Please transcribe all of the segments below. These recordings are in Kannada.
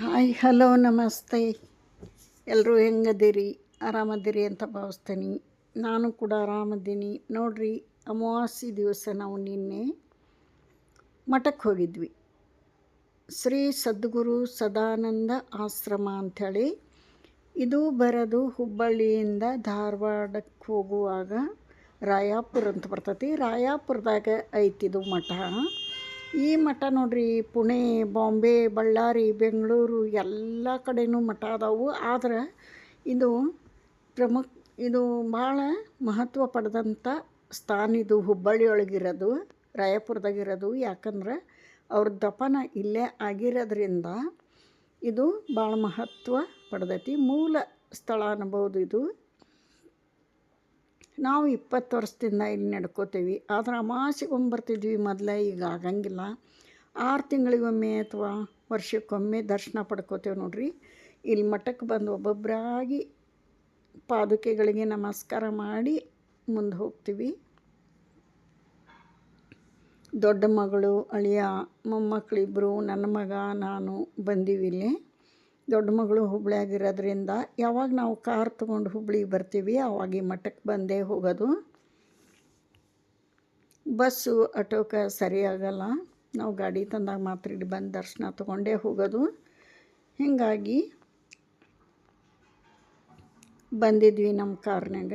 ಹಾಯ್, ಹಲೋ, ನಮಸ್ತೆ. ಎಲ್ಲರೂ ಹೆಂಗದಿರಿ? ಆರಾಮದಿರಿ ಅಂತ ಭಾವಿಸ್ತೀನಿ. ನಾನು ಕೂಡ ಆರಾಮದ್ದೀನಿ ನೋಡ್ರಿ, ಅಮಾವಾಸ್ಯೆ ದಿವಸ ನಾವು ನಿನ್ನೆ ಮಠಕ್ಕೆ ಹೋಗಿದ್ವಿ. ಶ್ರೀ ಸದ್ಗುರು ಸದಾನಂದ ಆಶ್ರಮ ಅಂಥೇಳಿ. ಇದು ಬರೋದು ಹುಬ್ಬಳ್ಳಿಯಿಂದ ಧಾರವಾಡಕ್ಕೆ ಹೋಗುವಾಗ ರಾಯಾಪುರ ಅಂತ ಬರ್ತೈತಿ. ರಾಯಾಪುರದಾಗ ಐತಿದು ಮಠ. ಈ ಮಠ ನೋಡ್ರಿ, ಪುಣೆ, ಬಾಂಬೆ, ಬಳ್ಳಾರಿ, ಬೆಂಗಳೂರು ಎಲ್ಲ ಕಡೆನೂ ಮಠ ಅದಾವು. ಆದ್ರೆ ಇದು ಪ್ರಮುಖ, ಇದು ಭಾಳ ಮಹತ್ವ ಪಡೆದಂಥ ಸ್ಥಾನ ಇದು ಹುಬ್ಬಳ್ಳಿ ಒಳಗಿರೋದು ರಾಯಪುರದಾಗಿರೋದು. ಯಾಕಂದ್ರೆ ಅವ್ರ ದಪನ ಇಲ್ಲೇ ಆಗಿರೋದ್ರಿಂದ ಇದು ಭಾಳ ಮಹತ್ವ ಪಡೆದೈತಿ. ಮೂಲ ಸ್ಥಳ ಅನ್ಬೋದು ಇದು. ನಾವು ಇಪ್ಪತ್ತು ವರ್ಷದಿಂದ ಇಲ್ಲಿ ನಡ್ಕೋತೀವಿ. ಆದ್ರೆ ಅಮಾಸೆಗೊಮ್ಮೆ ಬರ್ತಿದ್ವಿ ಮೊದಲೇ, ಈಗ ಆಗಂಗಿಲ್ಲ. ಆರು ತಿಂಗಳಿಗೊಮ್ಮೆ ಅಥವಾ ವರ್ಷಕ್ಕೊಮ್ಮೆ ದರ್ಶನ ಪಡ್ಕೋತೇವೆ ನೋಡ್ರಿ. ಇಲ್ಲಿ ಮಠಕ್ಕೆ ಬಂದು ಒಬ್ಬೊಬ್ಬರಾಗಿ ಪಾದುಕೆಗಳಿಗೆ ನಮಸ್ಕಾರ ಮಾಡಿ ಮುಂದೆ ಹೋಗ್ತೀವಿ. ದೊಡ್ಡ ಮಗಳು, ಅಳಿಯ ಮೊಮ್ಮಕ್ಕಳಿಬ್ಬರು ನನ್ನ ಮಗ, ನಾನು ಬಂದೀವಿ ಇಲ್ಲಿ. ದೊಡ್ಡ ಮಗಳು ಹುಬ್ಳಿಯಾಗಿರೋದ್ರಿಂದ ಯಾವಾಗ ನಾವು ಕಾರ್ ತೊಗೊಂಡು ಹುಬ್ಳಿಗೆ ಬರ್ತೀವಿ ಆವಾಗ ಈ ಮಠಕ್ಕೆ ಬಂದೇ ಹೋಗೋದು. ಬಸ್ಸು, ಆಟೋಕ್ಕೆ ಸರಿಯಾಗಲ್ಲ ನಾವು ಗಾಡಿ ತಂದಾಗ ಮಾತ್ರ ಇಲ್ಲಿ ಬಂದು ದರ್ಶನ ತೊಗೊಂಡೇ ಹೋಗೋದು. ಹೀಗಾಗಿ ಬಂದಿದ್ವಿ ನಮ್ಮ ಕಾರ್ನಾಗ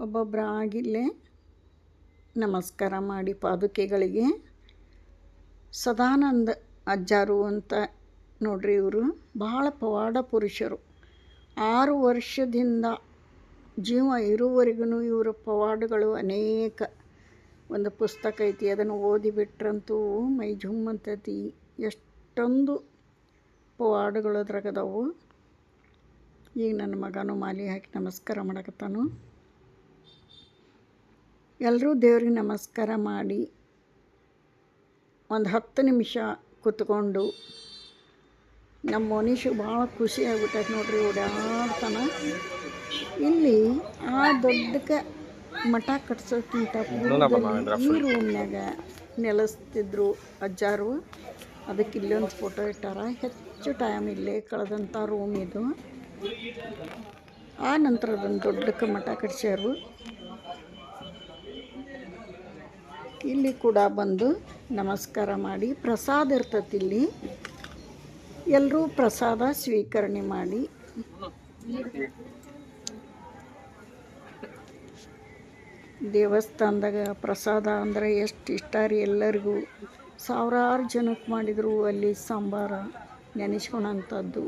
ಒಬ್ಬೊಬ್ಬರ ಆಗಿಲ್ಲೇ ನಮಸ್ಕಾರ ಮಾಡಿ ಪಾದುಕೆಗಳಿಗೆ. ಸದಾನಂದ ಅಜ್ಜಾರು ಅಂತ ನೋಡ್ರಿ ಇವರು. ಭಾಳ ಪವಾಡ ಪುರುಷರು. ಆರು ವರ್ಷದಿಂದ ಜೀವ ಇರುವವರೆಗೂ ಇವರ ಪವಾಡಗಳು ಅನೇಕ. ಒಂದು ಪುಸ್ತಕ ಐತಿ, ಅದನ್ನು ಓದಿಬಿಟ್ರಂತೂ ಮೈ ಜುಮ್ ಅಂತೈತಿ. ಎಷ್ಟೊಂದು ಪವಾಡಗಳು ಅದ್ರಾಗದವು ಈಗ ನನ್ನ ಮಗನೂ ಮಾಲಿ ಹಾಕಿ ನಮಸ್ಕಾರ ಮಾಡಕತ್ತಾನು. ಎಲ್ಲರೂ ದೇವ್ರಿಗೆ ನಮಸ್ಕಾರ ಮಾಡಿ ಒಂದು ಹತ್ತು ನಿಮಿಷ ಕೂತ್ಕೊಂಡು ನಮ್ಮ ಮನುಷ್ಯ ಭಾಳ ಖುಷಿ ಆಗ್ಬಿಟ್ಟೈತೆ ನೋಡ್ರಿ ಓಡಾಡ್ತಾನ. ಇಲ್ಲಿ ಆ ದೊಡ್ಡಕ್ಕೆ ಮಠ ಕಟ್ಸೋಕ್ಕಿಂತ ಈ ರೂಮ್ನಾಗ ನೆಲೆಸ್ತಿದ್ರು ಅಜ್ಜಾರು. ಅದಕ್ಕೆ ಇಲ್ಲೊಂದು ಫೋಟೋ ಇಟ್ಟಾರ. ಹೆಚ್ಚು ಟೈಮ್ ಇಲ್ಲೇ ಕಳೆದಂಥ ರೂಮ್ ಇದು. ಆ ನಂತರ ಅದೊಂದು ದೊಡ್ಡಕ್ಕೆ ಮಠ ಕಟ್ಸ್ಯಾರು. ಇಲ್ಲಿ ಕೂಡ ಬಂದು ನಮಸ್ಕಾರ ಮಾಡಿ ಪ್ರಸಾದ ಇರ್ತೈತಿ ಇಲ್ಲಿ. ಎಲ್ಲರೂ ಪ್ರಸಾದ ಸ್ವೀಕರಣೆ ಮಾಡಿ. ದೇವಸ್ಥಾನದಾಗ ಪ್ರಸಾದ ಅಂದರೆ ಎಷ್ಟು ಇಷ್ಟ ರೀ ಎಲ್ಲರಿಗೂ. ಸಾವಿರಾರು ಜನಕ್ಕೆ ಮಾಡಿದರು ಅಲ್ಲಿ ಸಾಂಬಾರ ನೆನೆಸ್ಕೊಳಂಥದ್ದು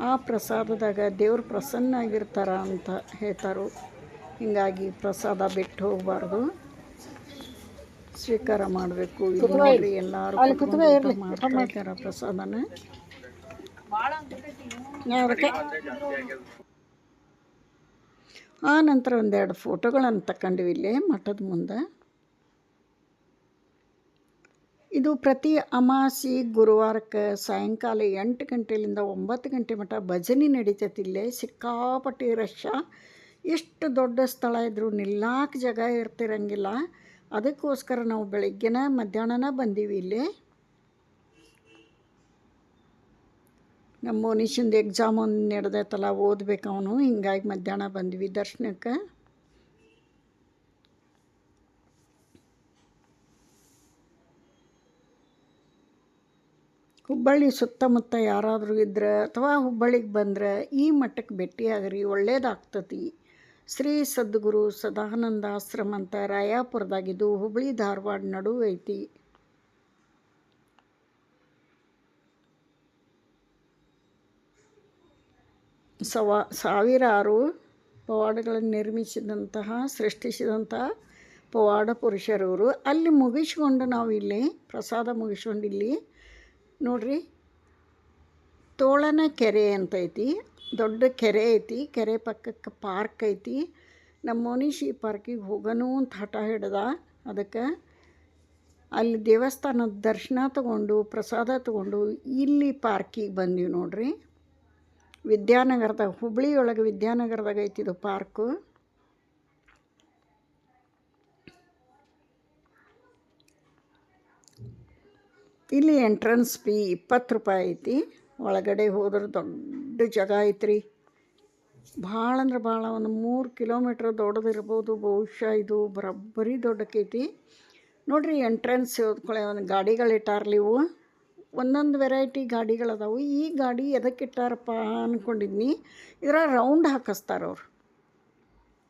ಆ ಪ್ರಸಾದದಾಗ ದೇವ್ರು ಪ್ರಸನ್ನ ಆಗಿರ್ತಾರ ಅಂತ ಹೇಳ್ತಾರೋ. ಹೀಗಾಗಿ ಪ್ರಸಾದ ಬಿಟ್ಟು ಹೋಗಬಾರ್ದು. ಸ್ವೀಕಾರ ಮಾಡಬೇಕು. ಎಲ್ಲರೂ ಮಾಡ್ತಾರೆ ಪ್ರಸಾದನ. ಆ ನಂತರ ಒಂದೆರಡು ಫೋಟೋಗಳನ್ನು ತಗೊಂಡಿವಿ ಇಲ್ಲಿ ಮಠದ ಮುಂದೆ. ಇದು ಪ್ರತಿ ಅಮಾಸಿ ಗುರುವಾರಕ್ಕೆ ಸಾಯಂಕಾಲ ಎಂಟು ಗಂಟೆಯಿಂದ ಒಂಬತ್ತು ಗಂಟೆ ಮಠ ಭಜನೆ ನಡೀತೈತಿ ಇಲ್ಲಿ. ಸಿಕ್ಕಾಪಟ್ಟಿ ರಶ. ಎಷ್ಟು ದೊಡ್ಡ ಸ್ಥಳ ಇದ್ದರೂ ನಿಲ್ಲಾಕ ಜಾಗ ಇರ್ತಿರಂಗಿಲ್ಲ. ಅದಕ್ಕೋಸ್ಕರ ನಾವು ಬೆಳಗ್ಗೆನ ಮಧ್ಯಾಹ್ನನ ಬಂದೀವಿ ಇಲ್ಲಿ. ನಮ್ಮ ಮನುಷ್ಯಂದು ಎಕ್ಸಾಮ್ ಒಂದು ನಡೆದೈತಲ್ಲ, ಓದ್ಬೇಕು ಅವನು. ಹಿಂಗಾಗಿ ಮಧ್ಯಾಹ್ನ ಬಂದ್ವಿ ದರ್ಶನಕ್ಕೆ. ಹುಬ್ಬಳ್ಳಿ ಸುತ್ತಮುತ್ತ ಯಾರಾದರೂ ಇದ್ರೆ ಅಥವಾ ಹುಬ್ಬಳ್ಳಿಗೆ ಬಂದ್ರೆ ಈ ಮಟ್ಟಕ್ಕೆ ಭೇಟಿಯಾಗ್ರಿ, ಒಳ್ಳೇದಾಗ್ತತಿ. ಶ್ರೀ ಸದ್ಗುರು ಸದಾನಂದ ಆಶ್ರಮ ಅಂತ ರಾಯಾಪುರದಾಗಿದ್ದು ಹುಬ್ಬಳ್ಳಿ ಧಾರವಾಡ ನಡುವೆ ಐತಿ ಸವಾ ಸಾವಿರಾರು ಪವಾಡಗಳನ್ನು ನಿರ್ಮಿಸಿದಂತಹ, ಸೃಷ್ಟಿಸಿದಂತಹ ಪವಾಡ ಪುರುಷರವರು ಅಲ್ಲಿ ಮುಗಿಸ್ಕೊಂಡು ನಾವು ಇಲ್ಲಿ, ಪ್ರಸಾದ ಮುಗಿಸ್ಕೊಂಡು ಇಲ್ಲಿ, ನೋಡ್ರಿ, ತೋಳನ ಕೆರೆ ಅಂತ ಐತಿ, ದೊಡ್ಡ ಕೆರೆ ಐತಿ, ಕೆರೆ ಪಕ್ಕಕ್ಕೆ ಪಾರ್ಕ್ ಐತಿ. ನಮ್ಮ ಮನೀಶ್ ಪಾರ್ಕಿಗೆ ಹೋಗೋನು ಅಂತ ಹಠ ಹಿಡ್ದ, ಅದಕ್ಕೆ ಅಲ್ಲಿ ದೇವಸ್ಥಾನದ ದರ್ಶನ ತಗೊಂಡು, ಪ್ರಸಾದ ತಗೊಂಡು ಇಲ್ಲಿ ಪಾರ್ಕಿಗೆ ಬಂದೀವಿ ನೋಡ್ರಿ. ವಿದ್ಯಾನಗರದಾಗ ಹುಬ್ಳಿ ಒಳಗೆ ವಿದ್ಯಾನಗರದಾಗ ಐತಿದು ಪಾರ್ಕು. ಇಲ್ಲಿ ಎಂಟ್ರೆನ್ಸ್ ಫೀ ಇಪ್ಪತ್ತು ರೂಪಾಯಿ ಐತಿ. ಒಳಗಡೆ ಹೋದ್ರೆ ದೊಡ್ಡ ಜಾಗ ಐತ್ರಿ. ಭಾಳ ಅಂದ್ರೆ ಭಾಳ, ಒಂದು ಮೂರು ಕಿಲೋಮೀಟ್ರ್ ದೊಡ್ಡದಿರ್ಬೋದು ಬಹುಶಃ ಇದು ಬರೋಬ್ಬರಿ ದೊಡ್ಡಕೈತಿ ನೋಡಿರಿ ಎಂಟ್ರೆನ್ಸ್ ಹೋದ್ಕೊಳ್ಳೆ ಒಂದು ಗಾಡಿಗಳು ಇಟ್ಟಾರ್ಲಿ ಇವು. ಒಂದೊಂದು ವೆರೈಟಿ ಗಾಡಿಗಳದಾವು ಈ ಗಾಡಿ ಎದಕ್ಕೆ ಇಟ್ಟಾರಪ್ಪ ಅಂದ್ಕೊಂಡಿದ್ನಿ ಇದರ ರೌಂಡ್ ಹಾಕಿಸ್ತಾರೆ ಅವ್ರು.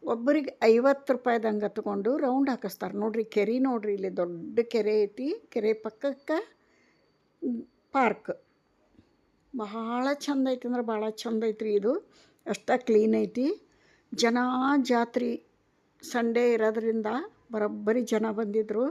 ಒಬ್ಬರಿಗೆ ಐವತ್ತು ರೂಪಾಯ್ದಂಗೆ ತಗೊಂಡು ರೌಂಡ್ ಹಾಕಿಸ್ತಾರೆ. ನೋಡ್ರಿ, ಕೆರೆ ನೋಡ್ರಿ, ಇಲ್ಲಿ ದೊಡ್ಡ ಕೆರೆ ಐತಿ. ಕೆರೆ ಪಕ್ಕಕ್ಕೆ ಪಾರ್ಕ್. ಬಹಳ ಚಂದ ಐತಿ ಅಂದ್ರೆ ಭಾಳ ಚಂದ ಐತ್ರಿ ಇದು. ಅಷ್ಟ ಕ್ಲೀನ್ ಐತಿ. ಜನ ಜಾತ್ರೆ ಸಂಡೇ ಇರೋದ್ರಿಂದ ಬರೋಬ್ಬರಿ ಜನ ಬಂದಿದ್ದರು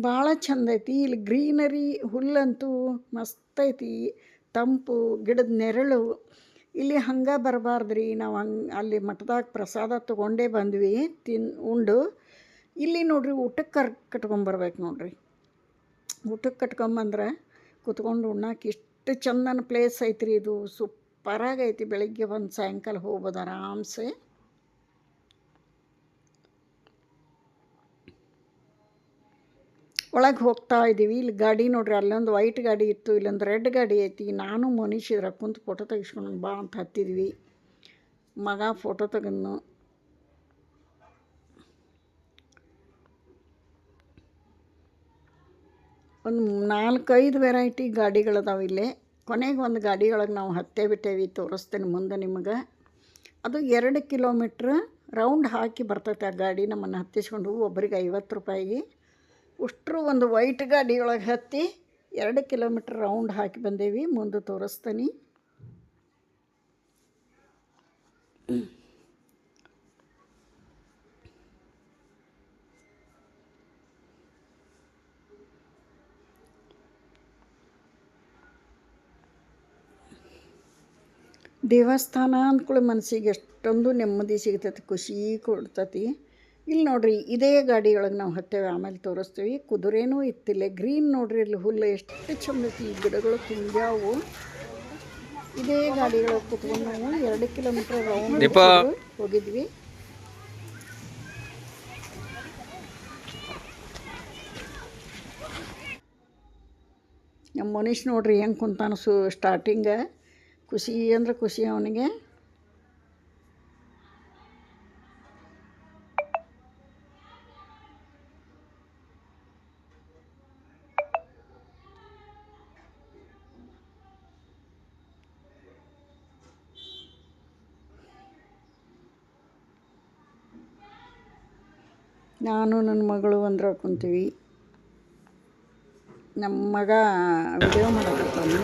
ಭಾಳ ಚಂದ ಐತಿ. ಇಲ್ಲಿ ಗ್ರೀನರಿ ಹುಲ್ಲಂತೂ ಮಸ್ತ್ ಐತಿ. ತಂಪು, ಗಿಡದ ನೆರಳು. ಇಲ್ಲಿ ಹಂಗೆ ಬರಬಾರ್ದ್ರಿ. ನಾವು ಹಂಗೆ ಅಲ್ಲಿ ಮಠದಾಗ ಪ್ರಸಾದ ತೊಗೊಂಡೇ ಬಂದ್ವಿ, ತಿನ್, ಉಂಡು. ಇಲ್ಲಿ ನೋಡ್ರಿ ಊಟಕ್ಕೆ ಕರ್ ಕಟ್ಕೊಂಬರ್ಬೇಕು ನೋಡ್ರಿ. ಊಟಕ್ಕೆ ಕಟ್ಕೊಂಬಂದ್ರೆ ಕುತ್ಕೊಂಡು ಉಣ್ಣಕ್ಕೆ ಇಷ್ಟು ಚಂದನ ಪ್ಲೇಸ್ ಐತ್ರಿ. ಇದು ಸೂಪರಾಗೈತಿ ಬೆಳಗ್ಗೆ ಬಂದು ಸಾಯಂಕಾಲ ಹೋಗ್ಬೋದು ಆರಾಮ್ಸೆ. ಒಳಗೆ ಹೋಗ್ತಾ ಇದ್ದೀವಿ. ಇಲ್ಲಿ ಗಾಡಿ ನೋಡ್ರಿ, ಅಲ್ಲೊಂದು ವೈಟ್ ಗಾಡಿ ಇತ್ತು, ಇಲ್ಲೊಂದು ರೆಡ್ ಗಾಡಿ ಐತಿ. ನಾನು ಮನೀಶ್ ಇದ್ರ ಕುಂತು ಫೋಟೋ ತೆಗಿಸ್ಕೊಂಡು ಬಾ ಅಂತ ಹತ್ತಿದ್ವಿ. ಮಗ ಫೋಟೋ ತೆಗೆದ್ನು. ಒಂದು ನಾಲ್ಕೈದು ವೆರೈಟಿ ಗಾಡಿಗಳದಾವೆ ಇಲ್ಲಿ. ಕೊನೆಗೆ ಒಂದು ಗಾಡಿಯೊಳಗೆ ನಾವು ಹತ್ತೇ ಬಿಟ್ಟೇವಿ ತೋರಿಸ್ತೇನೆ ಮುಂದೆ ನಿಮಗೆ. ಅದು ಎರಡು ಕಿಲೋಮೀಟ್ರ್ ರೌಂಡ್ ಹಾಕಿ ಬರ್ತೈತೆ ಆ ಗಾಡಿ ನಮ್ಮನ್ನು ಹತ್ತಿಸ್ಕೊಂಡು ಒಬ್ಬರಿಗೆ ಐವತ್ತು ರೂಪಾಯಿಗೆ. ಅಷ್ಟ್ರು ಒಂದು ವೈಟ್ ಗಾಡಿ ಒಳಗೆ ಹತ್ತಿ ಎರಡು ಕಿಲೋಮೀಟ್ರ್ ರೌಂಡ್ ಹಾಕಿ ಬಂದೇವಿ, ಮುಂದೆ ತೋರಿಸ್ತೀನಿ. ದೇವಸ್ಥಾನ ಅಂದ್ಕೊಳ್ಳಿ ಮನಸ್ಸಿಗೆ ಎಷ್ಟೊಂದು ನೆಮ್ಮದಿ ಸಿಗ್ತೈತಿ, ಖುಷಿ ಕೊಡ್ತೈತಿ. ಇಲ್ಲಿ ನೋಡ್ರಿ ಇದೇ ಗಾಡಿ ಒಳಗೆ ನಾವು ಹತ್ತೇವೆ ಆಮೇಲೆ ತೋರಿಸ್ತೀವಿ. ಕುದುರೆನೂ ಇತ್ತಿಲ್ಲ ಗ್ರೀನ್ ನೋಡ್ರಿ ಇಲ್ಲಿ ಹುಲ್ಲು ಎಷ್ಟು ಚಂದ ಐತಿ ಈ ಗಿಡಗಳು ತುಂಬ್ಯಾವು ಇದೇ ಗಾಡಿ ಒಳಗೆ ಕುತ್ಕೊಂಡು ನಾವು ಎರಡು ಕಿಲೋಮೀಟರ್ ರೌಂಡ್ ಹೋಗಿದ್ವಿ. ನಮ್ಮ ಮನುಷ್ಯ ನೋಡ್ರಿ ಹೆಂಗೆ ಕುಂತಾನ ಸು ಸ್ಟಾರ್ಟಿಂಗ ಖುಷಿ ಅಂದ್ರೆ ಖುಷಿ ಅವನಿಗೆ. ನಾನು ನನ್ನ ಮಗಳು ಅಂದ್ರೆ ಕುಂತೀವಿ. ನಮ್ಮ ಮಗ ವಿಡಿಯೋ ಮಾಡಕತ್ತಾನೆ.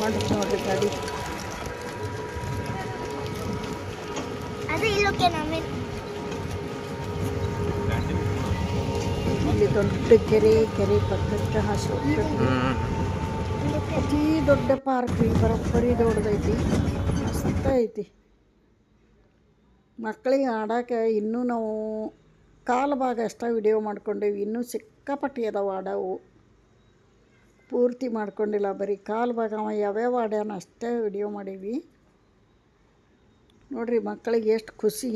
ಮಾಡಿ ನೋಡ್ರಿ ಗಾಡಿ. ಇಲ್ಲಿ ದೊಡ್ಡ ಕೆರೆ ಕೆರೆ ಪಕ್ಕಕ್ಕೆ ಹಸು ಅತಿ ದೊಡ್ಡ ಪಾರ್ಕ್ ಬರೋಬ್ಬರಿ ದೊಡ್ಡದೈತಿ. ಮಸ್ತ್ ಐತಿ. ಮಕ್ಕಳಿಗೆ ಆಡಕ್ಕೆ ಇನ್ನೂ ನಾವು ಕಾಲು ಭಾಗ ಅಷ್ಟೇ ವಿಡಿಯೋ ಮಾಡ್ಕೊಂಡೇವಿ. ಇನ್ನೂ ಸಿಕ್ಕಾಪಟ್ಟಿ ಅದಾವ ಆಡವು ಪೂರ್ತಿ ಮಾಡ್ಕೊಂಡಿಲ್ಲ. ಬರೀ ಕಾಲು ಭಾಗ ಅವ. ಯಾವ್ಯಾವ ಆಡ್ಯಾನ ಅಷ್ಟೇ ವಿಡಿಯೋ ಮಾಡೀವಿ. ನೋಡ್ರಿ ಮಕ್ಕಳಿಗೆ ಎಷ್ಟು ಖುಷಿ.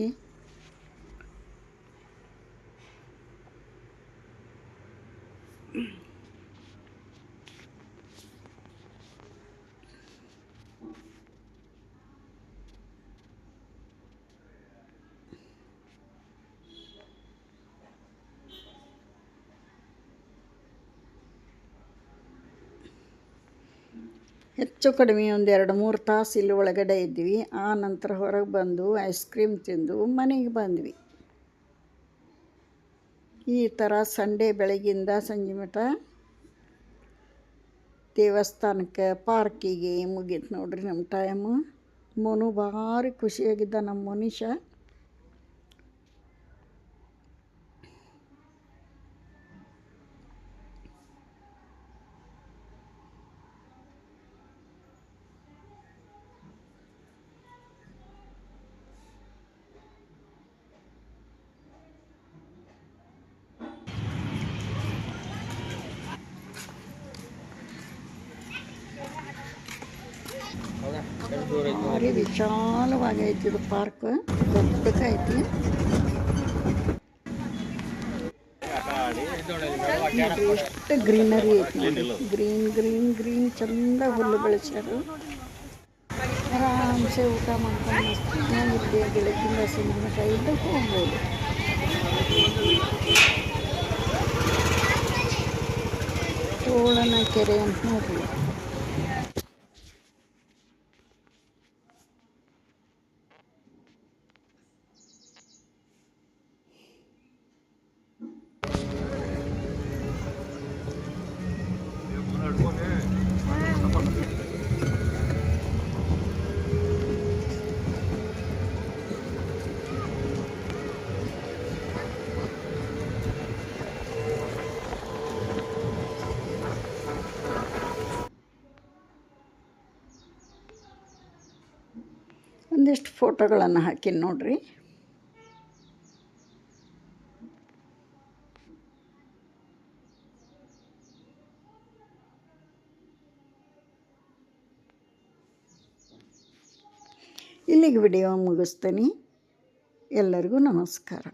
ಹೆಚ್ಚು ಕಡಿಮೆ ಒಂದು ಎರಡು ಮೂರು ತಾಸು ಇಲ್ಲಿ ಒಳಗಡೆ ಇದ್ವಿ ಆ ನಂತರ ಹೊರಗೆ ಬಂದು ಐಸ್ ಕ್ರೀಮ್ ತಿಂದು ಮನೆಗೆ ಬಂದ್ವಿ. ಈ ಥರ ಸಂಡೇ ಬೆಳಗಿಂದ ಸಂಜೆ ಮಠ ದೇವಸ್ಥಾನಕ್ಕೆ ಪಾರ್ಕಿಗೆ ಮುಗೀತು ನೋಡ್ರಿ ನಮ್ಮ ಟೈಮು ಮನು ಭಾರಿ ಖುಷಿಯಾಗಿದ್ದ ನಮ್ಮ ಮನುಷ್ಯ. ಭಾರಿ ವಿಶಾಲವಾಗಿ ಐತಿ ಇದು ಪಾರ್ಕ್. ನೋಡ್ರಿ ಎಷ್ಟು ಗ್ರೀನರಿ ಐತಿ ಗ್ರೀನ್ ಗ್ರೀನ್ ಗ್ರೀನ್ ಚಂದ ಹುಲ್ಲು ಬೆಳೆಸ್ಯಾರು. ಆರಾಮ್ಸೆ ಊಟ ಮಾಡ್ಕೊಂಡು ಮಸ್ತಾಗಿದ್ದೆ ಬೆಳಗ್ಗಿಂದ ಸಿನಿಮಾ ಟೈಮ್ದಾಗ ಹೋಗ್ಬೋದು. ತೋಳನ ಕೆರೆ ಅಂತ ನೋಡ್ರಿ. ಫೋಟೋಗಳನ್ನು ಹಾಕಿ ನೋಡ್ರಿ. ಇಲ್ಲಿಗೆ ವಿಡಿಯೋ ಮುಗಿಸ್ತೀನಿ. ಎಲ್ಲರಿಗೂ ನಮಸ್ಕಾರ.